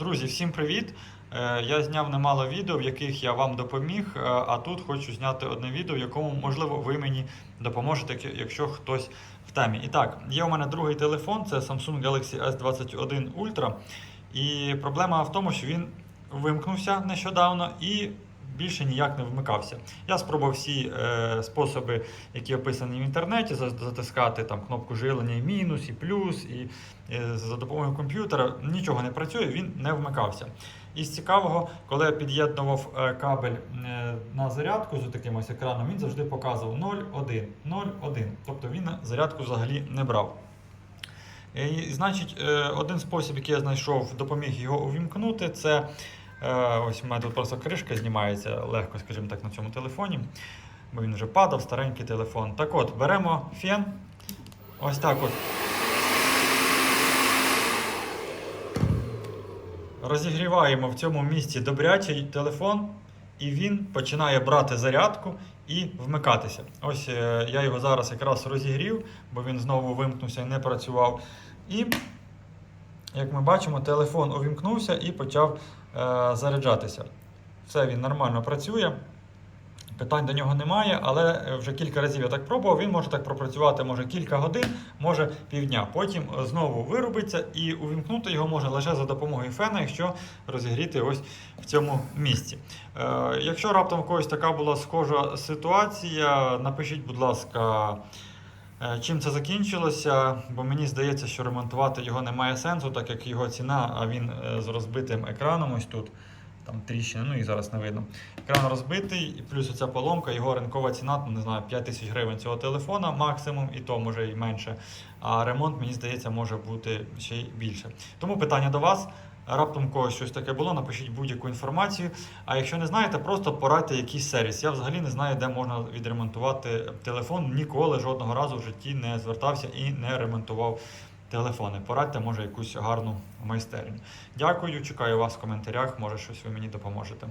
Друзі, всім привіт! Е, Я зняв немало відео, в яких я вам допоміг, е, а тут хочу зняти одне відео, в якому, можливо, ви мені допоможете, якщо хтось в темі. І так, є у мене другий телефон, це Samsung Galaxy S21 Ultra. І проблема в тому, що він вимкнувся нещодавно і більше ніяк не вмикався. Я спробував всі е, способи, які описані в інтернеті, затискати там кнопку жилення і мінус, і плюс, і е, за допомогою комп'ютера. Нічого не працює, він не вмикався. І з цікавого, коли я під'єднував е, кабель е, на зарядку з таким ось екраном, він завжди показував 0,1, 0,1. Тобто він зарядку взагалі не брав. І, значить, е, один спосіб, який я знайшов, допоміг його увімкнути, це ось у мене тут просто кришка знімається легко, скажімо так, на цьому телефоні, бо він вже падав, старенький телефон. Так от, беремо фен, ось так от. Розігріваємо в цьому місці добрячий телефон, і він починає брати зарядку і вмикатися. Ось е, я його зараз якраз розігрів, бо він знову вимкнувся і не працював. І, як ми бачимо, телефон увімкнувся і почав е, заряджатися. Все, він нормально працює. Питань до нього немає, але вже кілька разів я так пробував. Він може так пропрацювати може кілька годин, може півдня. Потім е, знову вирубиться і увімкнути його можна лише за допомогою фена, якщо розігріти ось в цьому місці. Е, якщо раптом у когось така була схожа ситуація, напишіть, будь ласка. Е, Чим це закінчилося? Бо мені здається, що ремонтувати його немає сенсу, так як його ціна, а він е, з розбитим екраном ось тут. Там тріщина, ну і зараз не видно. Екран розбитий, і плюс оця поломка, його ринкова ціна, ну, не знаю, 5 тисяч гривень цього телефона максимум, і то може і менше. А ремонт, мені здається, може бути ще й більше. Тому питання до вас. Раптом когось щось таке було, напишіть будь-яку інформацію. А якщо не знаєте, просто порадьте якийсь сервіс. Я взагалі не знаю, де можна відремонтувати телефон. Ніколи жодного разу в житті не звертався і не ремонтував телефони. Порадьте, може, якусь гарну майстерню. Дякую, чекаю вас в коментарях. Може, щось ви мені допоможете.